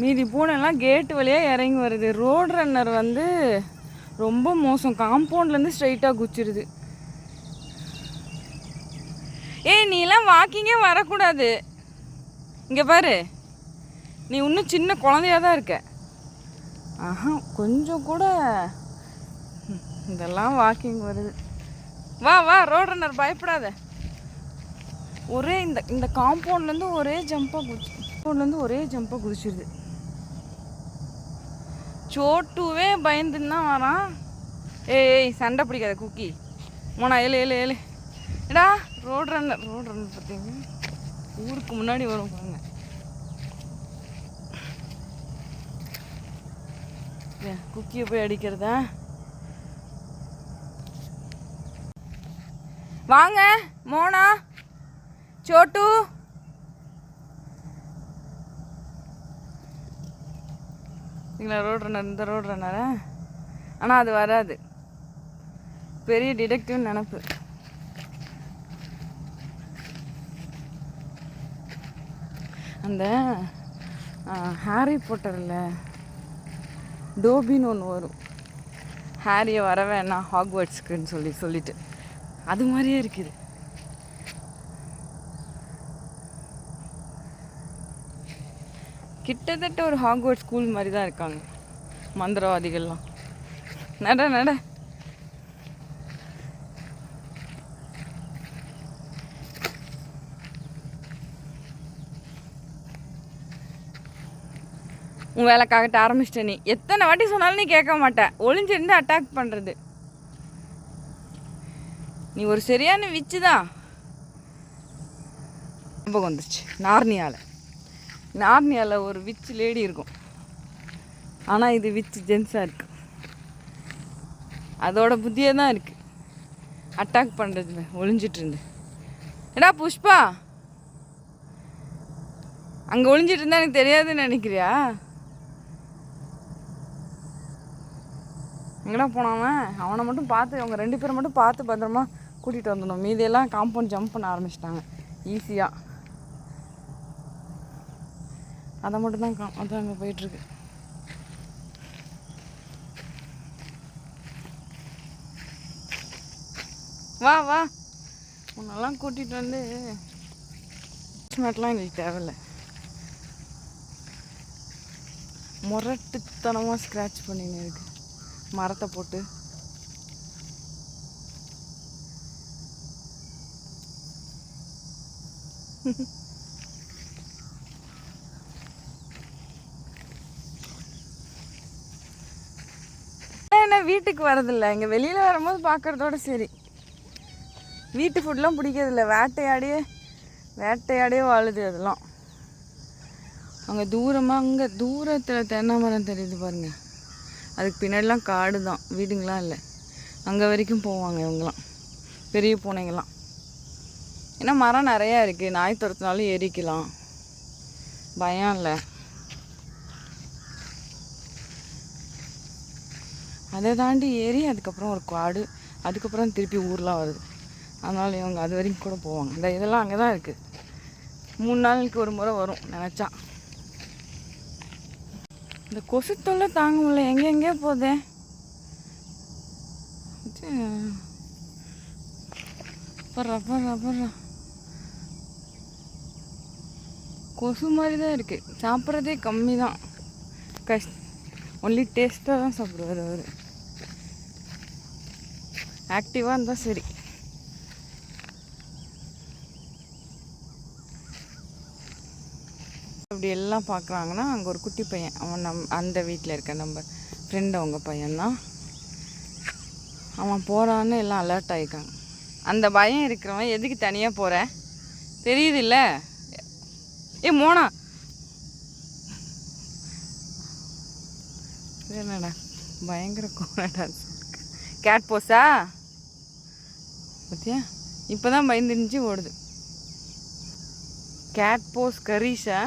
மீதி பூனைலாம் கேட்டு வழியாக இறங்கி வருது. ரோடு ரன்னர் வந்து ரொம்ப மோசம். காம்பவுண்ட்லேருந்து ஸ்ட்ரைட்டாக குச்சிருது ஏய் நீலாம் வாக்கிங்கே வரக்கூடாது. இங்கே பாரு. நீ இன்னும் சின்ன குழந்தையா தான் இருக்க. ஆஹா கொஞ்சம் கூட. இதெல்லாம் வாக்கிங் வருது. வா வா ரோட் ரன்னர் பயப்படாத. ஒரே இந்த இந்த காம்பவுண்ட்லேருந்து ஒரே ஜம்ப்பாக குதிச்சு காம்பவுண்ட்லேருந்து ஒரே ஜம்ப்பாக குதிச்சிருது. சோட்டுவே பயந்துன்னு தான் வரான். ஏய் ஏய் சண்டை பிடிக்காத குக்கி. மோனா ஏழு ஏழு ஏழு எடா ரோடு ரன்னர் ரோடு ரன்னர் பார்த்தீங்க? ஊருக்கு முன்னாடி வரும் பாருங்க. ஏன், குக்கியை போய் அடிக்கிறதா? வாங்க மோனா. சோட்டு. இல்லைங்களா ரோட் ரன்னர் இந்த ரோட் ரன்னரா ஆனால் அது வராது. பெரிய டிடெக்டிவ் நினப்பு. அந்த ஹாரி போட்டரில் டோபின்னு ஒன்று வரும். ஹாரியை வர வேணாம் ஹாக்வர்ட்ஸ்க்குன்னு சொல்லி சொல்லிட்டு. அது மாதிரியே இருக்குது. கிட்டத்தட்ட ஒரு ஹாக்வர்ட் ஸ்கூல் மாதிரி தான் இருக்காங்க. மந்திரவாதிகள்லாம். நட நட. உன் வேலைக்காகட்ட ஆரம்பிச்சிட்ட நீ. எத்தனை வாட்டி சொன்னாலும் நீ கேட்க மாட்டேன் ஒளிஞ்சிருந்து அட்டாக் பண்ணுறது நீ ஒரு சரியான விச்சு தான். ஞாபகம் வந்துருச்சு. நார்னியாவில் நார்னியாவில் ஒரு விச் லேடி இருக்கும். ஆனால் இது விச் ஜென்ஸாக இருக்கு. அதோட புத்தியே தான் இருக்குது அட்டாக் பண்ணுறது ஒளிஞ்சிட்டு இருந்து. எடா புஷ்பா! அங்கே ஒளிஞ்சிட்டு இருந்தா எனக்கு தெரியாதுன்னு நினைக்கிறியா? எங்கடா போனாவன் அவனை? மட்டும் பார்த்து அவங்க ரெண்டு பேரை மட்டும் பார்த்து பத்திரமா கூட்டிகிட்டு வந்துடணும். மீதியெல்லாம் காம்பவுண்ட் ஜம்ப் பண்ண ஆரம்பிச்சிட்டாங்க. ஈஸியாக அதை மட்டும் தான் கா அதான் அங்கே போயிட்டுருக்கு. வா வா. உன்னெல்லாம் கூட்டிகிட்டு வந்து மேட்லாம் எங்களுக்கு தேவையில்ல. முரட்டுத்தனமாக ஸ்க்ராட்ச் பண்ணின்னு இருக்கு. மரத்தை போட்டு. என்ன வீட்டுக்கு வரதில்ல இங்கே வெளியில் வரும்போது பார்க்குறதோட சரி. வீட்டு ஃபுட்லாம் பிடிக்கிறதில்ல. வேட்டையாடியே வேட்டையாடியே வாழுது அதெல்லாம். அங்கே தூரமாக அங்கே தூரத்தில் தென்னை மரம் தெரியுது பாருங்கள் அதுக்கு பின்னாடிலாம் காடு தான் வீடுங்களாம் இல்லை. அங்கே வரைக்கும் போவாங்க இவங்களாம் பெரிய பூனைங்களாம் ஏன்னா மரம் நிறையா இருக்குது நாய் துரத்தினாலும் எரிக்கலாம் பயம் இல்லை. அதை தாண்டி ஏறி அதுக்கப்புறம் ஒரு காடு அதுக்கப்புறம் திருப்பி ஊர்லாம் வருது. அதனால் இவங்க அது வரைக்கும் கூட போவாங்க. இந்த இதெல்லாம் அங்கே தான் இருக்குது மூணு நாளுக்கு ஒரு முறை வரும் நினச்சா. இந்த கொசு தொல்லை தாங்க முடியல. எங்கே எங்கேயோ போதே. இது, பர்றா பர்றா பர்றா கொசு மாதிரி தான் இருக்குது சாப்பிட்றதே கம்மி தான் கஷ் ஒன்லி டேஸ்ட்டாக தான் சாப்பிடுவார் அவர். ஆக்டிவாக இருந்தால் சரி. அப்படி எல்லாம் பார்க்குறாங்கன்னா அங்கே ஒரு குட்டி பையன். அவன் நம் அந்த வீட்டில் இருக்க நம்ம ஃப்ரெண்டு அவங்க பையன்தான். அவன் போகிறான்னு எல்லாம் அலர்ட் ஆகிருக்காங்க அந்த பயம் இருக்கிறவன் எதுக்கு தனியாக போகிற தெரியுதுல்ல? ஏ மோனா இது என்னடா? பயங்கர கோனடா கேட் போஸா பார்த்தியா இப்போ தான் பயந்துருந்துச்சு ஓடுது. கேட் போஸ் கரீஷா?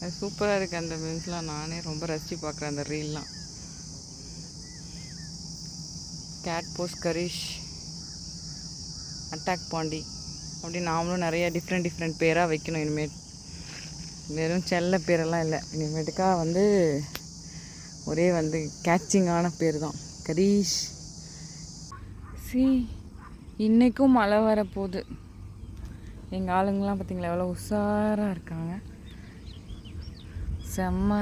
அது சூப்பராக இருக்குது அந்த மீன்ஸ்லாம் நானே ரொம்ப ரசித்து பார்க்குறேன் அந்த ரீல்லாம் கேட் போஸ் கரீஷ். அட்டாக் பாண்டி. அப்படி நாமளும் நிறைய டிஃப்ரெண்ட் டிஃப்ரெண்ட் பேராக வைக்கணும் இனிமேல். வெறும் செல்ல பேரெல்லாம் இல்லை. இனிமேட்டுக்கா வந்து ஒரே வந்து கேட்சிங்கான பேர் தான் கரீஷ். சி இன்றைக்கும் மழை வரப்போகுது. எங்கள் ஆளுங்கள்லாம் பார்த்திங்களா எவ்வளோ உஷாராக இருக்காங்க. செம்ம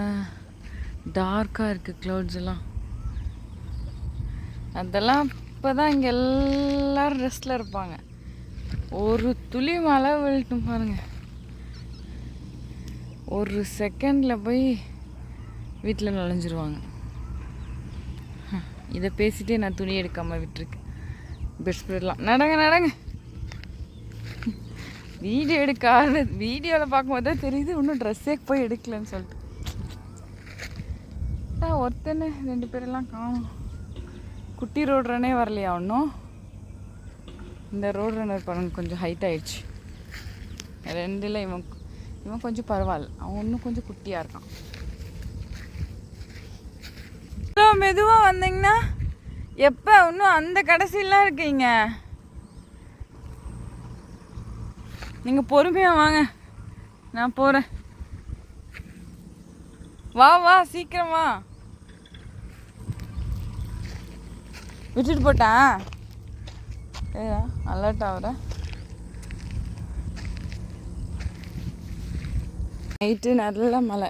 டார்க்காக இருக்குது க்ளவுட்ஸ் எல்லாம். அதெல்லாம் இப்போ தான் இங்கே எல்லோரும் ரெஸ்ட்டில் இருப்பாங்க. ஒரு துளி மழை விழுட்டும் பாருங்கள் ஒரு செகண்டில் போய் வீட்டில் நுழைஞ்சிருவாங்க. இதை பேசிகிட்டே நான் துணி எடுக்காமல் விட்டுருக்கேன். பெட்ஸ்ப்ரெட்லாம் நடங்க நடங்க. வீடியோ எடுக்காத வீடியோவில் பார்க்கும்போது தான் தெரியுது இன்னும் ட்ரெஸ்ஸே போய் எடுக்கலன்னு சொல்லிட்டு. ஆ, ஒருத்தன ரெண்டு பேரெல்லாம் காணும். குட்டி ரோடு ரன்னே வரலையா ஒன்றும் இந்த ரோடு ரன்னர் படம் கொஞ்சம் ஹைட் ஆயிடுச்சு. ரெண்டில் இவன் இவன் கொஞ்சம் பரவாயில்ல. அவன் இன்னும் கொஞ்சம் குட்டியாக இருக்கான். மெதுவாக வந்தீங்கன்னா எப்போ இன்னும் அந்த கடைசிலாம் இருக்கீங்க? நீங்கள் பொறுமையாக வாங்க. நான் போகிறேன் வா வா சீக்கிரம் வா. விட்டுட்டு போட்டேன். அலர்ட் ஆகுற? நைட்டு நல்ல மழை.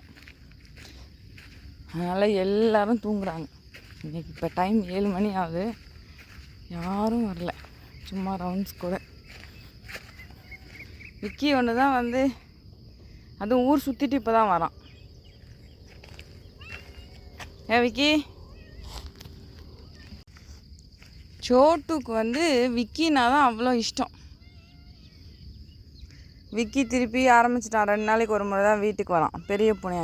அதனால் எல்லோரும் தூங்குறாங்க. இன்றைக்கி இப்போ டைம் ஏழு மணி ஆகுது. யாரும் வரல. சும்மா ரவுண்ட்ஸ் கூட. விக்கி ஒன்று தான் வந்து அதுவும் ஊர் சுற்றிட்டு இப்போ தான் வரான். ஏ விக்கி? சோட்டுக்கு வந்து விக்கினா தான் அவ்வளோ இஷ்டம். விக்கி திருப்பி ஆரம்பிச்சிட்டான். ரெண்டு நாளைக்கு ஒரு முறை தான் வீட்டுக்கு வரான். பெரிய பூனை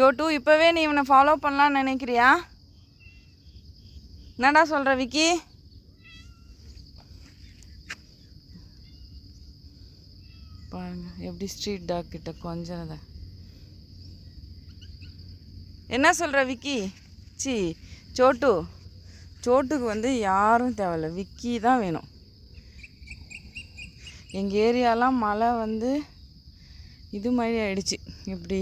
சோட்டு இப்போவே நீ இவனை ஃபாலோ பண்ணலான்னு நினைக்கிறியா? என்னடா சொல்கிற விக்கி? பாருங்க எப்படி ஸ்ட்ரீட் டாக் கிட்ட கொஞ்சம் என்ன சொல்கிற விக்கி? சி சோட்டு சோட்டுக்கு வந்து யாரும் தேவையில்ல விக்கி தான் வேணும். எங்கள் ஏரியாலாம் மழை வந்து இது மாதிரி ஆயிடுச்சு இப்படி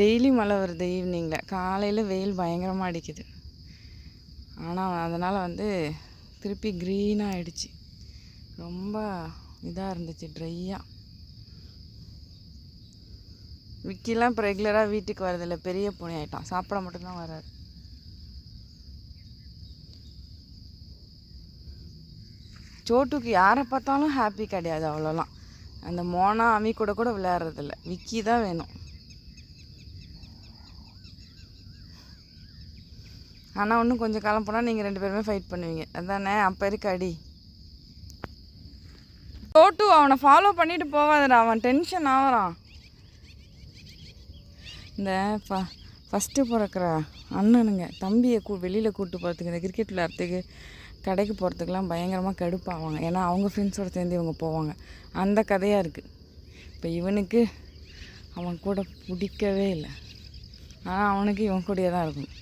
டெய்லி மழை வருது ஈவினிங்கில் காலையில் வெயில் பயங்கரமாக அடிக்குது. ஆனால் அதனால் வந்து திருப்பி க்ரீனாக ஆயிடுச்சு. ரொம்ப இதாக இருந்துச்சு ட்ரையாக விக்கிலாம் இப்போ ரெகுலராக வீட்டுக்கு வரதில்ல பெரிய பூனை ஆகிட்டான் சாப்பிட மட்டும்தான் வராது சோட்டுக்கு யாரை பார்த்தாலும் ஹாப்பி கிடையாது அவ்வளோலாம் அந்த மோனா அமி கூட கூட விளையாடுறதில்ல. விக்கி தான் வேணும். ஆனால் இன்னும் கொஞ்சம் காலம் போனால் நீங்கள் ரெண்டு பேருமே ஃபைட் பண்ணுவீங்க. அதானே? அப்போ இருக்க அடி? சோட்டு அவனை ஃபாலோ பண்ணிட்டு போவாதடா அவன் டென்ஷன் ஆகுறான். இந்த ஃப ஃபஸ்ட்டு பிறக்கிற அண்ணனுங்க தம்பியை கூ வெளியில் கூப்பிட்டு போகிறதுக்கு இந்த கிரிக்கெட் விளையாடுறதுக்கு கடைக்கு போகிறதுக்கெலாம் பயங்கரமாக கடுப்பாவாங்க. ஏன்னா அவங்க ஃப்ரெண்ட்ஸோடு சேர்ந்து இவங்க போவாங்க. அந்த கதையாக இருக்குது இப்போ இவனுக்கு அவன் கூட பிடிக்கவே இல்லை. ஆனால் அவனுக்கு இவன் கூடயே தான் இருக்கும்